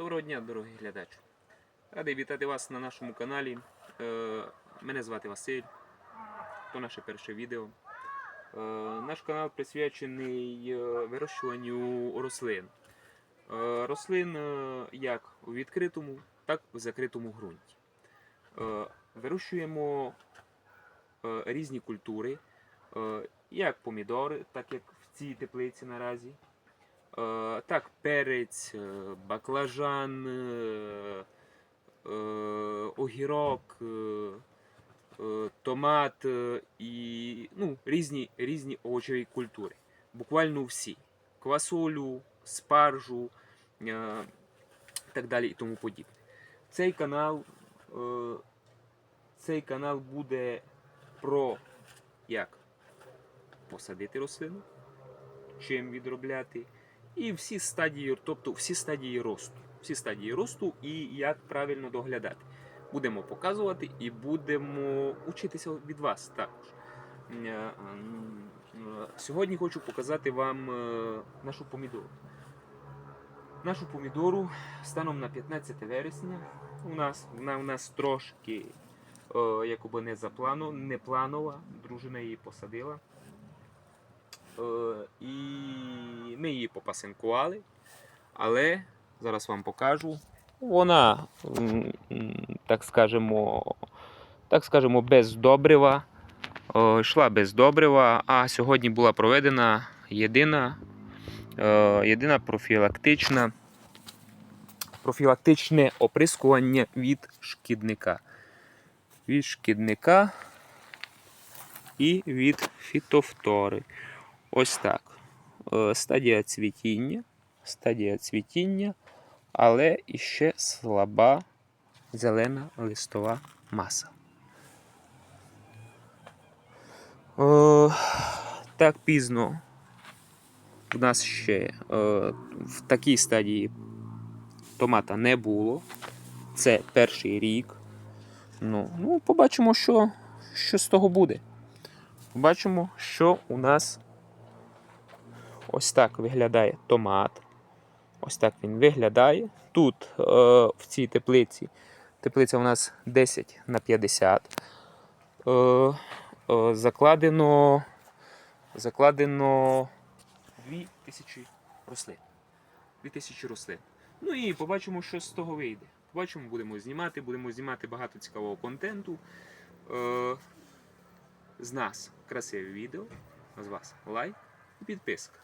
Доброго дня, дорогий глядач. Радий вітати вас на нашому каналі. Е, Мене звати Василь. То наше перше відео. Е, Наш канал присвячений е, вирощуванню рослин. Рослин як у відкритому, так і в закритому ґрунті. Вирощуємо різні культури, як помідори, так як в цій теплиці наразі. Е, Так, перець, е, баклажан, е, огірок, томат і ну, різні, різні овочеві культури. Буквально всі. Квасолю, спаржу так далі і тому подібне. Цей канал, цей канал буде про як посадити рослину, чим відробляти. І всі стадії, тобто всі стадії росту. Всі стадії росту і як правильно доглядати. Будемо показувати і будемо учитися від вас також. Е, е, Сьогодні хочу показати вам е, нашу помідору. Нашу помідору станом на 15 вересня. У нас вона у нас трошки якоби не за плану, не планова. Дружина її посадила. Е, і ми її попасинкували, але зараз вам покажу. Вона, так скажемо, так скажемо, без добрива. Е, Йшла без добрива, а сьогодні була проведена єдина, е, єдина профілактична, профілактичне оприскування від шкідника. Від шкідника і від фітофтори. Ось так. Е, Стадія цвітіння. Стадія цвітіння, але іще слаба зелена листова маса. Е, Так пізно в нас ще е, в такій стадії томата не було. Це перший рік. Ну, ну побачимо, що, що з того буде. Побачимо, що у нас Ось так виглядає томат. Ось так він виглядає. Тут е, в цій теплиці теплиця у нас 10 на 50. Е, е, закладено, закладено 2000 рослин. 2000 рослин. Ну і побачимо, що з того вийде. Побачимо, будемо знімати, будемо знімати багато цікавого контенту. Е, з нас красиве відео, з вас лайк і підписка.